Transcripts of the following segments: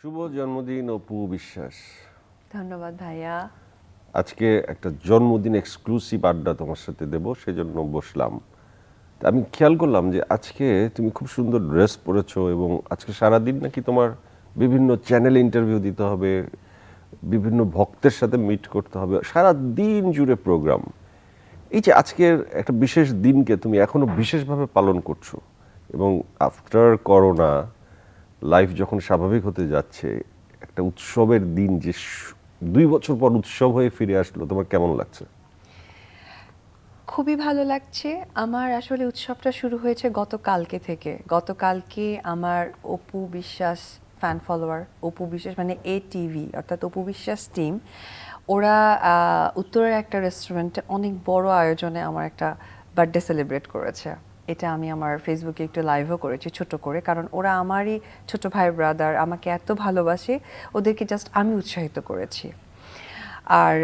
শুভ জন্মদিন অপু বিশ্বাস। ধন্যবাদ ভাইয়া। আজকে একটা জন্মদিন এক্সক্লুসিভ আড্ডা তোমার সাথে দেব সেজন্য বসলাম। আমি খেয়াল করলাম যে আজকে তুমি খুব সুন্দর ড্রেস পরেছো এবং আজকে সারাদিন নাকি তোমার বিভিন্ন চ্যানেলে ইন্টারভিউ দিতে হবে বিভিন্ন ভক্তের সাথে মিট করতে হবে সারা দিন জুড়ে প্রোগ্রাম এই যে আজকের একটা বিশেষ দিনকে তুমি এখনও বিশেষভাবে পালন করছ এবং আফটার করোনা লাইফ যখন স্বাভাবিক হতে যাচ্ছে, একটা উৎসবের দিন যে দুই বছর পর উৎসব হয়ে ফিরে আসলো, তোমার কেমন লাগছে? খুবই ভালো লাগছে। আমার আসলে উৎসবটা শুরু হয়েছে গতকালকে থেকে। গতকালকে আমার অপু বিশ্বাস ফ্যান ফলোয়ার অপু বিশ্বাস মানে এ টিভি অর্থাৎ অপু বিশ্বাস টিম ওরা উত্তরের একটা রেস্টুরেন্টে অনেক বড় আয়োজনে আমার একটা বার্থডে সেলিব্রেট করেছে। এটা আমি আমার ফেসবুকে একটু লাইভও করেছি, ছোট করে। কারণ ওরা আমারই ছোট ভাই ব্রাদার আমাকে এত ভালোবাসে, ওদেরকে জাস্ট আমি উৎসাহিত করেছি। আর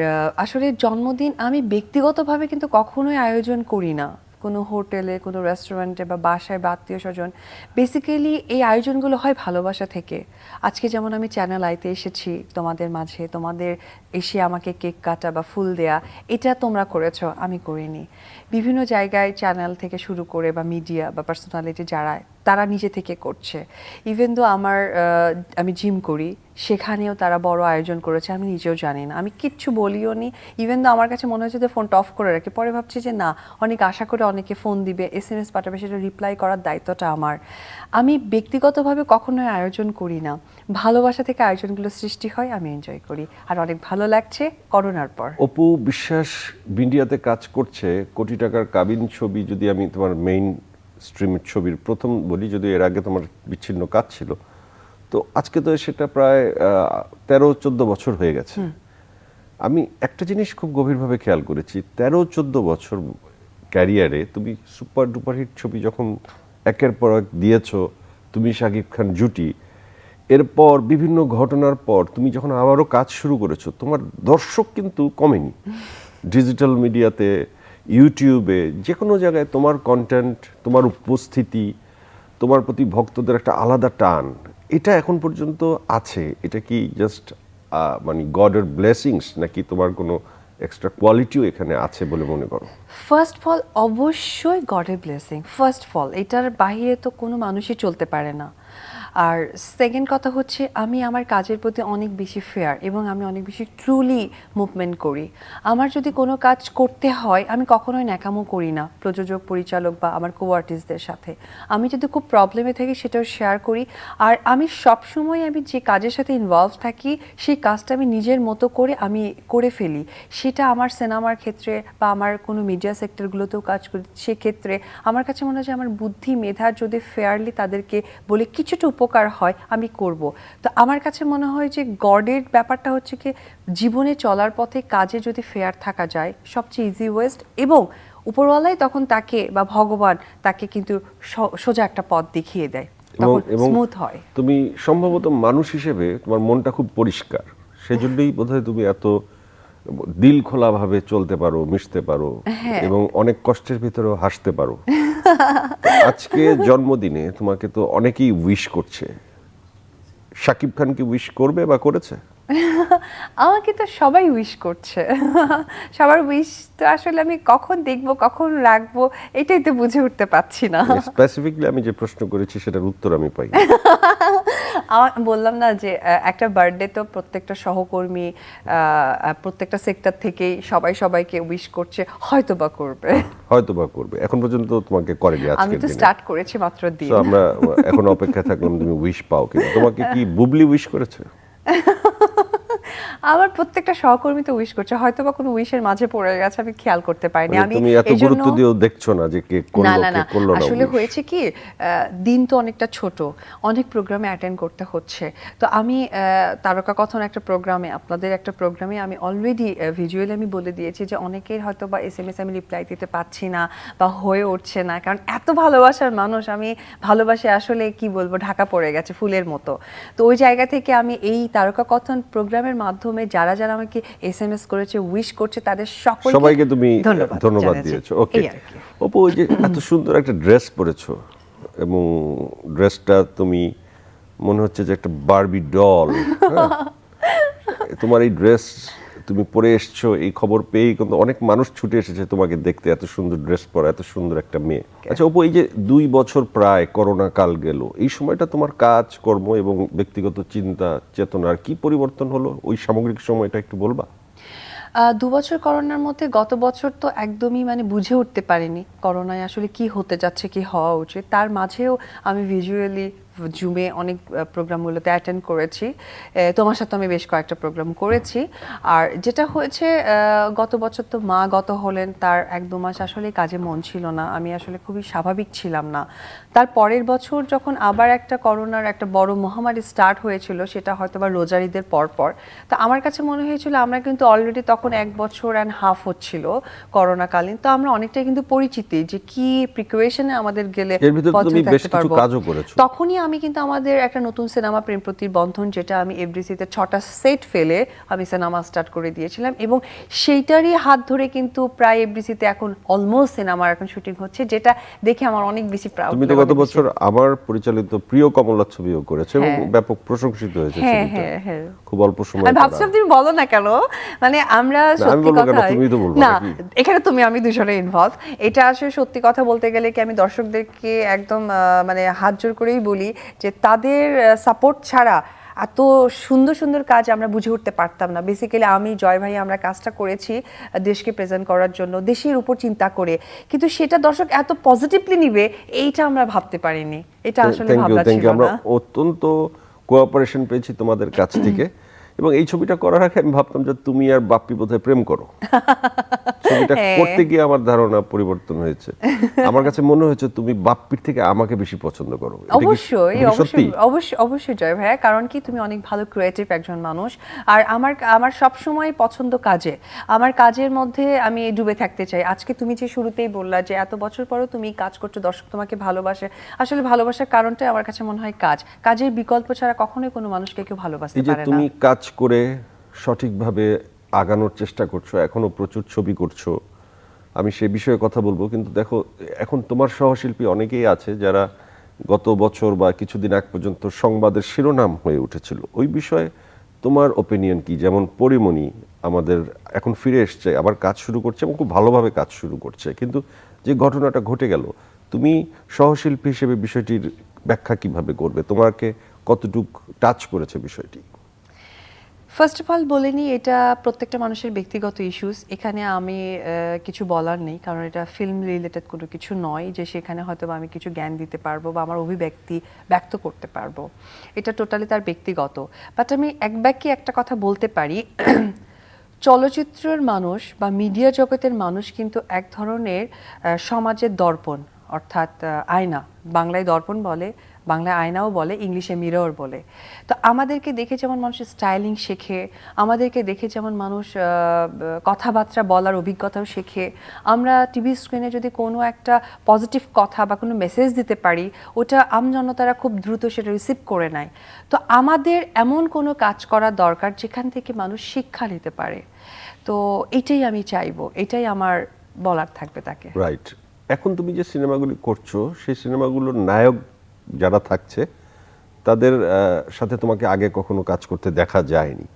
আসলে জন্মদিন আমি ব্যক্তিগতভাবে কিন্তু কখনোই আয়োজন করি না। কোনো হোটেলে, কোনো রেস্টুরেন্টে বা বাসায় বা আত্মীয় স্বজন বেসিক্যালি এই আয়োজনগুলো হয় ভালোবাসা থেকে। আজকে যেমন আমি চ্যানেল আইতে এসেছি তোমাদের মাঝে, তোমাদের এসে আমাকে কেক কাটা বা ফুল দেয়া, এটা তোমরা করেছ, আমি করিনি। বিভিন্ন জায়গায় চ্যানেল থেকে শুরু করে বা মিডিয়া বা পার্সোনালিটি যারা তারা নিজে থেকে করছে। ইভেন দো আমার আমি জিম করি, সেখানেও তারা বড় আয়োজন করেছে, আমি নিজেও জানি না। আমি কিচ্ছু বলিও নি। ইভেন দো আমার কাছে মনে হচ্ছে যে ফোনটা অফ করে রাখি, পরে ভাবছি যে না, অনেক আশা করে অনেকে ফোন দিবে এস এম এস পাঠাবে, সেটা রিপ্লাই করার দায়িত্বটা আমার। আমি ব্যক্তিগতভাবে কখনোই আয়োজন করি না। ভালোবাসা থেকে আয়োজনগুলো সৃষ্টি হয়, আমি এনজয় করি। আর অনেক ভালো লাগছে করোনার পর। অপু, বিশ্বাস মিডিয়াতে কাজ করছে, কোটি টাকার কাবিন ছবি যদি আমি তোমার মেইন স্ট্রিমের ছবির প্রথম বলি যদি এর আগে তোমার বিচ্ছিন্ন কাজ ছিল তো আজকে তো সেটা প্রায় তেরো চোদ্দ বছর হয়ে গেছে। আমি একটা জিনিস খুব গভীরভাবে খেয়াল করেছি তেরো চোদ্দ বছর ক্যারিয়ারে তুমি সুপার ডুপার হিট ছবি যখন একের পর এক দিয়েছ তুমি শাকিব খান জুটি এরপর বিভিন্ন ঘটনার পর তুমি যখন আবারও কাজ শুরু করেছ তোমার দর্শক কিন্তু কমেনি। ডিজিটাল মিডিয়াতে ইউটিউবে যে কোনো জায়গায় তোমার কন্টেন্ট তোমার উপস্থিতি, তোমার প্রতি ভক্তদের একটা আলাদা টান, এটা এখন পর্যন্ত আছে। এটা কি জাস্ট মানে গডের ব্লেসিংস নাকি তোমার কোনো এক্সট্রা কোয়ালিটিও এখানে আছে বলে মনে করো? ফার্স্ট ফল অবশ্যই গডের ব্লেসিং ফার্স্ট ফল এটার বাইরে তো কোনো মানুষই চলতে পারে না। আর সেকেন্ড কথা হচ্ছে, আমি আমার কাজের প্রতি অনেক বেশি ফেয়ার এবং আমি অনেক বেশি ট্রুলি মুভমেন্ট করি। আমার যদি কোনো কাজ করতে হয়, আমি কখনোই ন্যাকামো করি না, প্রযোজক, পরিচালক বা আমার কো আর্টিস্টদের সাথে। আমি যদি খুব প্রবলেমে থাকি, সেটাও শেয়ার করি। আর আমি সবসময় আমি যে কাজের সাথে ইনভলভ থাকি, সেই কাজটা আমি নিজের মতো করে আমি করে ফেলি। সেটা আমার সিনেমার ক্ষেত্রে বা আমার কোনো মিডিয়া সেক্টরগুলোতেও কাজ করি। সেক্ষেত্রে আমার কাছে মনে হয় যে, আমার বুদ্ধি, মেধা যদি ফেয়ারলি তাদেরকে বলে, কিছুটা উপকার হয় আমি করব। তো আমার কাছে মনে হয় যে গডের ব্যাপারটা হচ্ছে কি জীবনে চলার পথে কাজে যদি ফেয়ার থাকা যায় সবচেয়ে ইজি ওয়েস্ট এবং উপরওয়ালাই তখন তাকে বা ভগবান তাকে কিন্তু সোজা একটা পথ দেখিয়ে দেয় এবং স্মুথ হয়। তুমি সম্ভবত মানুষ হিসেবে তোমার মনটা খুব পরিষ্কার। সেজন্যই বোধহয় তুমি এত দিল খোলা ভাবে চলতে পারো মিশতে পারো হ্যাঁ। এবং অনেক কষ্টের ভিতরেও হাসতে পারো। আজকে জন্মদিনে তোমাকে তো অনেকেই উইশ করছে। শাকিব খান কি উইশ করবে বা করেছে? আমাকে তো সবাই উইশ করছে। সবার উইশ তো আসলে আমি কখন দেখব কখন রাখব এটাই তো বুঝে উঠতে পারছি না। স্পেসিফিকলি আমি যে প্রশ্ন করেছি সেটার উত্তর আমি পাই বললাম না যে একটা বার্থডে তো প্রত্যেকটা সহকর্মী প্রত্যেকটা সেক্টর থেকেই সবাই সবাইকে উইশ করছে হয়তো বা করবে। হয়তো বা করবে। এখন পর্যন্ত তোমাকে করেনি আমি তো স্টার্ট করেছি মাত্র দিন। আমরা এখন অপেক্ষা থাকলাম তুমি উইশ পাও কিনা। তোমাকে কি বুবলি উইশ করেছে? আমার প্রত্যেকটা সহকর্মী তো উইশ করছে হয়তো বা কোনো উইশের মাঝে পড়ে গেছে আমি খেয়াল করতে পারিনি। মানে আমি তুমি এত গুরুত্ব দিয়েও দেখছ না যে কে করল না কে না। করল না আসলে হয়েছে কি দিন তো অনেকটা ছোট অনেক প্রোগ্রামে অ্যাটেন্ড করতে হচ্ছে। তো আমি তারকা কথন একটা প্রোগ্রামে আপনাদের একটা প্রোগ্রামে আমি অলরেডি ভিজুয়ালি আমি বলে দিয়েছি যে অনেকের হয়তো বা এস এম এস আমি রিপ্লাই দিতে পারছি না বা হয়ে উঠছে না কারণ এত ভালোবাসার মানুষ আমি ভালোবাসে আসলে কি বলব ঢাকা পড়ে গেছে ফুলের মতো। তো ওই জায়গা থেকে আমি এই তারকা কথন প্রোগ্রামের মাধ্যমে যারা যারা আমাকে এস এম এস করেছে উইশ করছে তাদের সকল সবাইকে তুমি ধন্যবাদ দিয়েছ। ওকে ওপো অপু ওই যে এত সুন্দর একটা ড্রেস পরেছো এবং ড্রেসটা তুমি মনে হচ্ছে যে একটা বারবি ডল তোমার এই ড্রেস তুমি পরে এসছো এই খবর পেয়েই কিন্তু অনেক মানুষ ছুটে এসেছে তোমাকে দেখতে এত সুন্দর ড্রেস পরা এত সুন্দর একটা মেয়ে। আচ্ছা অপু এই যে দুই বছর প্রায় করোনা কাল গেল এই সময়টা তোমার কাজ কর্ম এবং ব্যক্তিগত চিন্তা চেতনার কি পরিবর্তন হলো? ওই সামগ্রিক সময়টা একটু বলবা? দু বছর করোনার মধ্যে গত বছর তো একদমই মানে বুঝে উঠতে পারিনি করোনায় আসলে কি হতে যাচ্ছে কি হওয়া উচিত। তার মাঝেও আমি ভিজুয়ালি জুমে অনেক প্রোগ্রামগুলোতে অ্যাটেন্ড করেছি। তোমার সাথে আমি বেশ কয়েকটা প্রোগ্রাম করেছি। আর যেটা হয়েছে গত বছর তো মা গত হলেন তার এক দু মাস আসলে কাজে মন ছিল না। আমি আসলে খুবই স্বাভাবিক ছিলাম না। তার পরের বছর যখন আবার একটা করোনার একটা বড় মহামারী স্টার্ট হয়েছিল সেটা হয়তো বা রোজারিদের পর পর তো আমার কাছে মনে হয়েছিল আমরা কিন্তু অলরেডি তখন এক বছর অ্যান্ড হাফ হচ্ছিল করোনাকালীন। তো আমরা অনেকটাই কিন্তু পরিচিতি যে কি প্রিকুয়েশনে আমাদের গেলে তখনই আমি কিন্তু আমাদের একটা নতুন সিনেমা প্রেম বন্ধন যেটা আমি এফডিসিতে ছটা সেট ফেলে আমি সিনেমা স্টার্ট করে দিয়েছিলাম। এবং সেইটারই হাত ধরে কিন্তু প্রায় এফডিসিতে এখন অলমোস্ট সিনেমার এখন শুটিং হচ্ছে যেটা দেখে আমার অনেক বেশি প্রাউড তুমি তো গত বছর আমার পরিচালিত প্রিয় কমলা ছবিও করেছ এবং হ্যাঁ। ব্যাপক প্রশংসিত হয়েছে হ্যাঁ, হ্যাঁ। খুব অল্প সময় আমি ভাবছিলাম তুমি বলো না কেন? মানে আমরা সত্যি কথা তুমিই তো বলব না এখানে তুমি আমি দুজনে ইনভলভ এটা আসলে সত্যি কথা বলতে গেলে কি আমি দর্শকদেরকে একদম মানে হাত জোর করেই বলি যে তাদের সাপোর্ট ছাড়া এত সুন্দর সুন্দর কাজ আমরা বুঝে উঠতে পারতাম না। বেসিক্যালি আমি জয় ভাই আমরা কাজটা করেছি দেশকে প্রেজেন্ট করার জন্য দেশের উপর চিন্তা করে। কিন্তু সেটা দর্শক এত পজিটিভলি নিবে এইটা আমরা ভাবতে পারিনি। এটা আসলে ভাবনা ছিল না। আমরা অত্যন্ত কোঅপারেশন পেয়েছি তোমাদের কাছ থেকে। এবং এই ছবিটা করার আগে আমি ভাবতাম যে তুমি আর বাপ্পি বোধহয় প্রেম করো। ছবিটা হ্যাঁ। করতে গিয়ে আমার ধারণা পরিবর্তন হয়েছে। আমার কাছে মনে হয়েছে তুমি বাপ্পির থেকে আমাকে বেশি পছন্দ করো। অবশ্যই অবশ্যই অবশ্যই অবশ্যই জয় ভাইয়া কারণ কি তুমি অনেক ভালো ক্রিয়েটিভ একজন মানুষ। আর আমার আমার সব সময় পছন্দ কাজে। আমার কাজের মধ্যে আমি ডুবে থাকতে চাই। আজকে তুমি যে শুরুতেই বললা যে এত বছর পরও তুমি কাজ করছ দর্শক তোমাকে ভালোবাসে। আসলে ভালোবাসার কারণটাই আমার কাছে মনে হয় কাজ। কাজের বিকল্প ছাড়া কখনোই কোনো মানুষকে কেউ ভালোবাসতে পারে না। তুমি কাজ করে সঠিকভাবে আগানোর চেষ্টা করছ এখনও প্রচুর ছবি করছ। আমি সে বিষয়ে কথা বলব, কিন্তু দেখো, এখন তোমার সহশিল্পী অনেকেই আছে যারা গত বছর বা কিছুদিন আগ পর্যন্ত সংবাদের শিরোনাম হয়ে উঠেছিল। ওই বিষয়ে তোমার ওপিনিয়ন কি? যেমন পরিমণি আমাদের এখন ফিরে এসছে, আবার কাজ শুরু করছে এবং খুব ভালোভাবে কাজ শুরু করছে। কিন্তু যে ঘটনাটা ঘটে গেল, তুমি সহশিল্পী হিসেবে বিষয়টির ব্যাখ্যা কীভাবে করবে? তোমাকে কতটুক টাচ করেছে বিষয়টি? ফার্স্ট অফ অল বলে নিই এটা প্রত্যেকটা মানুষের ব্যক্তিগত ইস্যুস এখানে আমি কিছু বলার নেই, কারণ এটা ফিল্ম রিলেটেড কোনো কিছু নয় যে সেখানে হয়তো আমি কিছু জ্ঞান দিতে পারব বা আমার অভিব্যক্তি ব্যক্ত করতে পারব। এটা টোটালি তার ব্যক্তিগত। বাট আমি এক বাক্যে একটা কথা বলতে পারি। চলচ্চিত্রের মানুষ বা মিডিয়া জগতের মানুষ কিন্তু এক ধরনের সমাজের দর্পণ, অর্থাৎ আয়না। বাংলায় দর্পণ বলে বাংলায় আয়নাও বলে, ইংলিশে মিরর বলে। তো আমাদেরকে দেখে যেমন মানুষ স্টাইলিং শেখে, আমাদেরকে দেখে যেমন মানুষ কথাবার্তা বলার অভিজ্ঞতাও শেখে। আমরা টিভি স্ক্রিনে যদি কোনো একটা পজিটিভ কথা বা কোনো মেসেজ দিতে পারি, ওটা আমজনতারা খুব দ্রুত সেটা রিসিভ করে নেয়। তো আমাদের এমন কোনো কাজ করা দরকার যেখান থেকে মানুষ শিক্ষা নিতে পারে। তো এটাই আমি চাইব, এটাই আমার বলার থাকবে তাকে। রাইট এখন তুমি যে সিনেমাগুলি করছ, সেই সিনেমাগুলোর নায়ক যারা থাকছে তাদের সাথে তোমাকে আগে কখনো কাজ করতে দেখা যায়নি।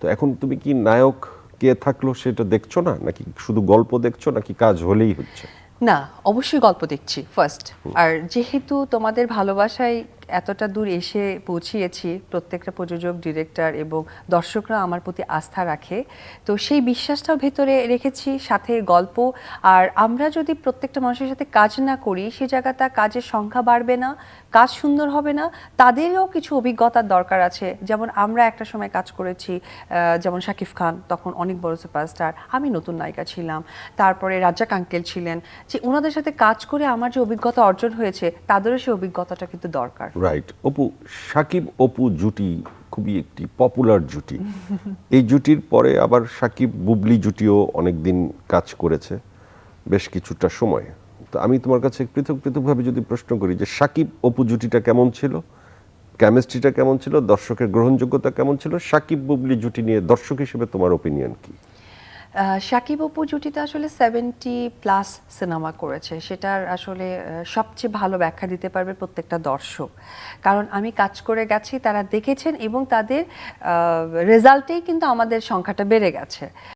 তো এখন তুমি কি নায়ক কে থাকল সেটা দেখছ না? নাকি শুধু গল্প দেখছ নাকি কাজ হলেই হচ্ছে? না অবশ্যই গল্প দেখছি ফার্স্ট আর যেহেতু তোমাদের ভালোবাসায় এতটা দূর এসে পৌঁছিয়েছি প্রত্যেকটা প্রযোজক, ডিরেক্টর এবং দর্শকরা আমার প্রতি আস্থা রাখে। তো সেই বিশ্বাসটাও ভেতরে রেখেছি, সাথে গল্প। আর আমরা যদি প্রত্যেকটা মানুষের সাথে কাজ না করি, সে জায়গাটা কাজের সংখ্যা বাড়বে না, কাজ সুন্দর হবে না, তাদেরও কিছু অভিজ্ঞতার দরকার আছে। যেমন আমরা একটা সময় কাজ করেছি যেমন শাকিব খান, তখন অনেক বড় সুপারস্টার, আমি নতুন নায়িকা ছিলাম। তারপরে রাজ্জাক আঙ্কেল ছিলেন। যে ওনাদের সাথে কাজ করে আমার যে অভিজ্ঞতা অর্জন হয়েছে, তাদেরও সেই অভিজ্ঞতাটা কিন্তু দরকার। রাইট অপু সাকিব অপু জুটি খুবই একটি পপুলার জুটি। এই জুটির পরে আবার সাকিব বুবলি জুটিও অনেকদিন কাজ করেছে বেশ কিছুটা সময়। তো আমি তোমার কাছে পৃথক পৃথকভাবে যদি প্রশ্ন করি যে সাকিব অপু জুটিটা কেমন ছিল কেমিস্ট্রিটা কেমন ছিল দর্শকের গ্রহণযোগ্যতা কেমন ছিল সাকিব বুবলি জুটি নিয়ে দর্শক হিসেবে তোমার ওপিনিয়ন কি? শাকিব অপু জুটিতে আসলে সেভেন্টি প্লাস সিনেমা করেছে। সেটার আসলে সবচেয়ে ভালো ব্যাখ্যা দিতে পারবে প্রত্যেকটা দর্শক। কারণ আমি কাজ করে গেছি, তারা দেখেছেন এবং তাদের রেজাল্টেই কিন্তু আমাদের সংখ্যাটা বেড়ে গেছে।